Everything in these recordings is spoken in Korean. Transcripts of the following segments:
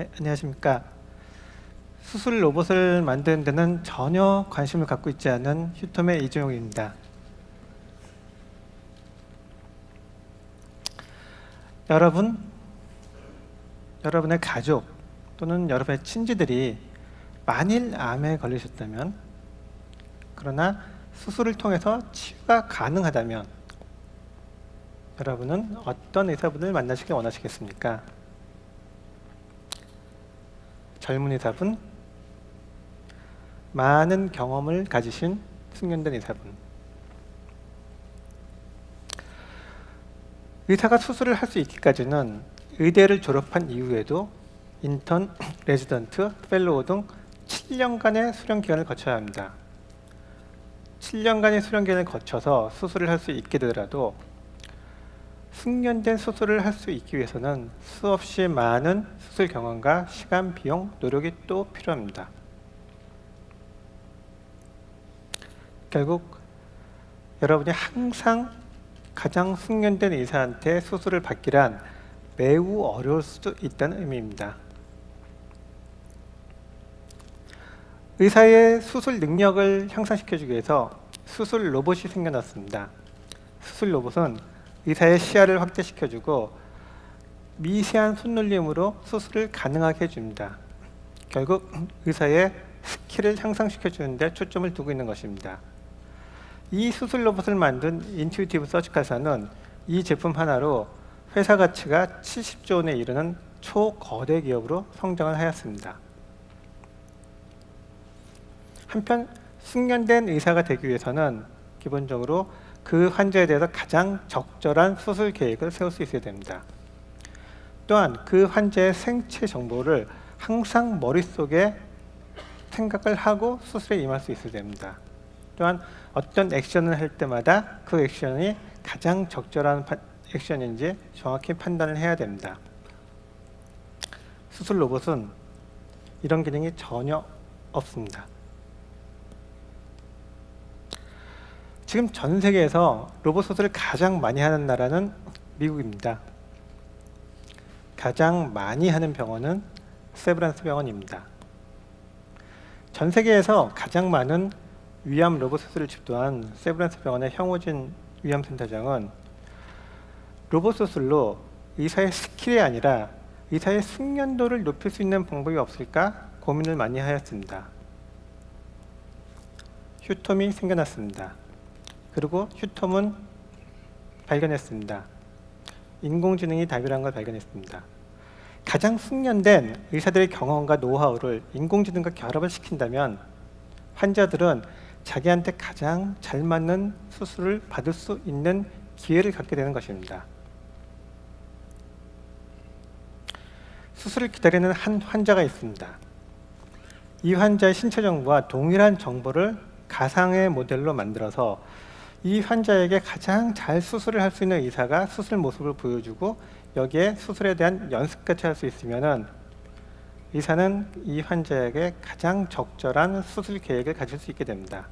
네, 안녕하십니까. 수술 로봇을 만드는 데는 전혀 관심을 갖고 있지 않은 휴톰의 이종용입니다. 여러분, 여러분의 가족 또는 여러분의 친지들이 만일 암에 걸리셨다면, 그러나 수술을 통해서 치유가 가능하다면, 여러분은 어떤 의사분을 만나시길 원하시겠습니까? 젊은 의사분, 많은 경험을 가지신 숙련된 의사분. 의사가 수술을 할 수 있기까지는 의대를 졸업한 이후에도 인턴, 레지던트, 펠로우 등 7년간의 수련 기간을 거쳐야 합니다. 7년간의 수련 기간을 거쳐서 수술을 할 수 있게 되더라도 숙련된 수술을 할 수 있기 위해서는 수없이 많은 수술 경험과 시간, 비용, 노력이 또 필요합니다. 결국 여러분이 항상 가장 숙련된 의사한테 수술을 받기란 매우 어려울 수도 있다는 의미입니다. 의사의 수술 능력을 향상시켜주기 위해서 수술 로봇이 생겨났습니다. 수술 로봇은 의사의 시야를 확대시켜주고 미세한 손놀림으로 수술을 가능하게 해줍니다. 결국 의사의 스킬을 향상시켜주는 데 초점을 두고 있는 것입니다. 이 수술 로봇을 만든 인투이티브 서지칼사는 이 제품 하나로 회사 가치가 70조 원에 이르는 초거대 기업으로 성장을 하였습니다. 한편 숙련된 의사가 되기 위해서는 기본적으로 그 환자에 대해서 가장 적절한 수술 계획을 세울 수 있어야 됩니다. 또한 그 환자의 생체 정보를 항상 머릿속에 생각을 하고 수술에 임할 수 있어야 됩니다. 또한 어떤 액션을 할 때마다 그 액션이 가장 적절한 파, 액션인지 정확히 판단을 해야 됩니다. 수술 로봇은 이런 기능이 전혀 없습니다. 지금 전 세계에서 로봇 수술을 가장 많이 하는 나라는 미국입니다. 가장 많이 하는 병원은 세브란스 병원입니다. 전 세계에서 가장 많은 위암 로봇 수술을 집도한 세브란스 병원의 형호진 위암센터장은 로봇 수술로 의사의 스킬이 아니라 의사의 숙련도를 높일 수 있는 방법이 없을까 고민을 많이 하였습니다. 휴톰이 생겨났습니다. 그리고 휴톰은 발견했습니다. 인공지능이 답이라는 걸 발견했습니다. 가장 숙련된 의사들의 경험과 노하우를 인공지능과 결합을 시킨다면 환자들은 자기한테 가장 잘 맞는 수술을 받을 수 있는 기회를 갖게 되는 것입니다. 수술을 기다리는 한 환자가 있습니다. 이 환자의 신체 정보와 동일한 정보를 가상의 모델로 만들어서 이 환자에게 가장 잘 수술을 할 수 있는 의사가 수술 모습을 보여주고 여기에 수술에 대한 연습까지 할 수 있으면은 의사는 이 환자에게 가장 적절한 수술 계획을 가질 수 있게 됩니다.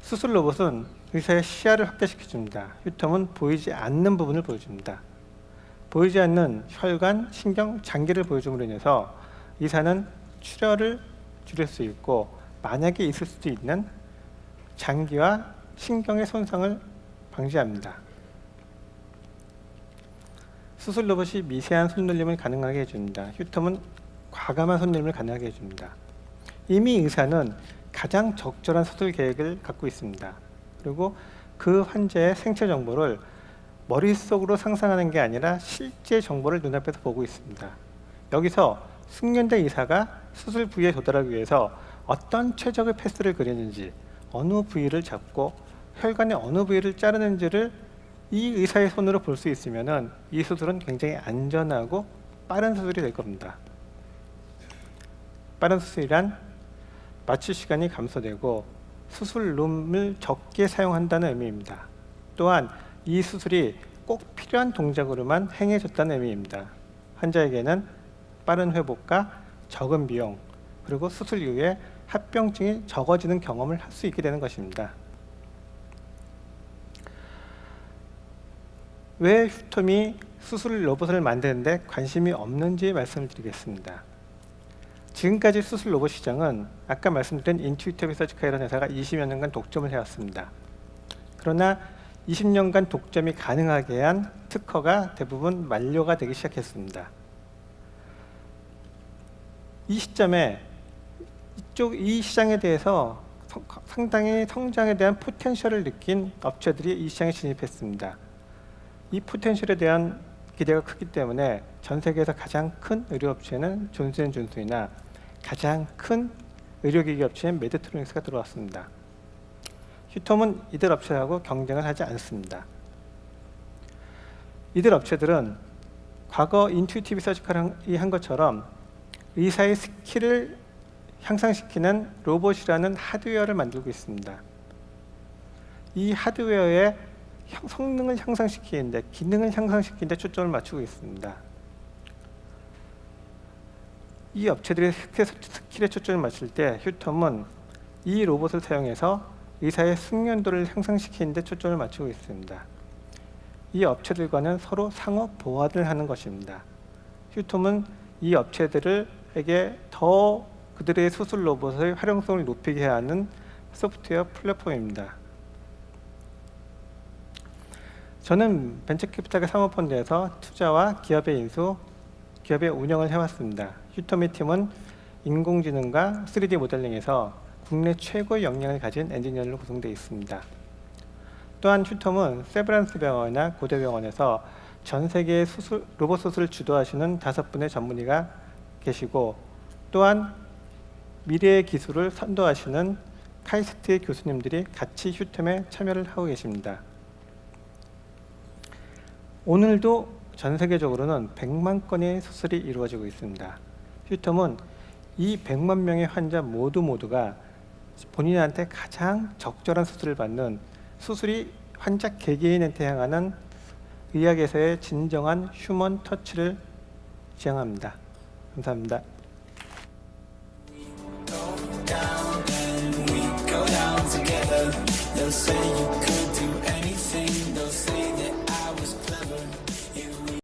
수술 로봇은 의사의 시야를 확대시켜 줍니다. 휴통은 보이지 않는 부분을 보여줍니다. 보이지 않는 혈관, 신경, 장기를 보여줌으로 인해서 의사는 출혈을 줄일 수 있고 만약에 있을 수도 있는 장기와 신경의 손상을 방지합니다. 수술 로봇이 미세한 손놀림을 가능하게 해줍니다. 휴톰은 과감한 손놀림을 가능하게 해줍니다. 이미 의사는 가장 적절한 수술 계획을 갖고 있습니다. 그리고 그 환자의 생체 정보를 머릿속으로 상상하는 게 아니라 실제 정보를 눈앞에서 보고 있습니다. 여기서 숙련된 의사가 수술 부위에 도달하기 위해서 어떤 최적의 패스를 그리는지 어느 부위를 잡고 혈관의 어느 부위를 자르는지를 이 의사의 손으로 볼 수 있으면 이 수술은 굉장히 안전하고 빠른 수술이 될 겁니다. 빠른 수술이란 마취 시간이 감소되고 수술룸을 적게 사용한다는 의미입니다. 또한 이 수술이 꼭 필요한 동작으로만 행해졌다는 의미입니다. 환자에게는 빠른 회복과 적은 비용 그리고 수술 이후에 합병증이 적어지는 경험을 할 수 있게 되는 것입니다. 왜 휴톰이 수술 로봇을 만드는데 관심이 없는지 말씀을 드리겠습니다. 지금까지 수술 로봇 시장은 아까 말씀드린 인투이티브 서지카이라는 회사가 20여 년간 독점을 해왔습니다. 그러나 20년간 독점이 가능하게 한 특허가 대부분 만료가 되기 시작했습니다. 이 시점에 이쪽 이 시장에 대해서 성- 상당히 성장에 대한 포텐셜을 느낀 업체들이 이 시장에 진입했습니다. 이 포텐셜에 대한 기대가 크기 때문에 전 세계에서 가장 큰 의료업체는 존슨앤존슨이나 가장 큰 의료기기 업체인 메드트로닉스가 들어왔습니다. 휴톰은 이들 업체하고 경쟁을 하지 않습니다. 이들 업체들은 과거 인투이티브 서지컬이 한 것처럼 의사의 스킬을 향상시키는 로봇이라는 하드웨어를 만들고 있습니다. 이 하드웨어의 형- 성능을 향상시키는데 기능을 향상시키는데 초점을 맞추고 있습니다. 이 업체들의 스킬- 스킬에 초점을 맞출 때 휴톰은 이 로봇을 사용해서 의사의 숙련도를 향상시키는 데 초점을 맞추고 있습니다. 이 업체들과는 서로 상호 보완을 하는 것입니다. 휴톰은 이 업체들에게 더 그들의 수술 로봇의 활용성을 높이게 하는 소프트웨어 플랫폼입니다. 저는 벤처캐피탈의 사모펀드에서 투자와 기업의 인수, 기업의 운영을 해왔습니다. 휴토미 팀은 인공지능과 3D 모델링에서 국내 최고의 역량을 가진 엔지니어로 구성되어 있습니다. 또한 휴톰은 세브란스 병원이나 고대병원에서 전 세계의 수술, 로봇 수술을 주도하시는 다섯 분의 전문의가 계시고 또한 미래의 기술을 선도하시는 카이스트의 교수님들이 같이 휴톰에 참여를 하고 계십니다. 오늘도 전 세계적으로는 100만 건의 수술이 이루어지고 있습니다. 휴톰은 이 100만 명의 환자 모두 모두가 본인한테 가장 적절한 수술을 받는 수술이 환자 개개인한테 향하는 의학에서의 진정한 휴먼 터치를 지향합니다. 감사합니다. say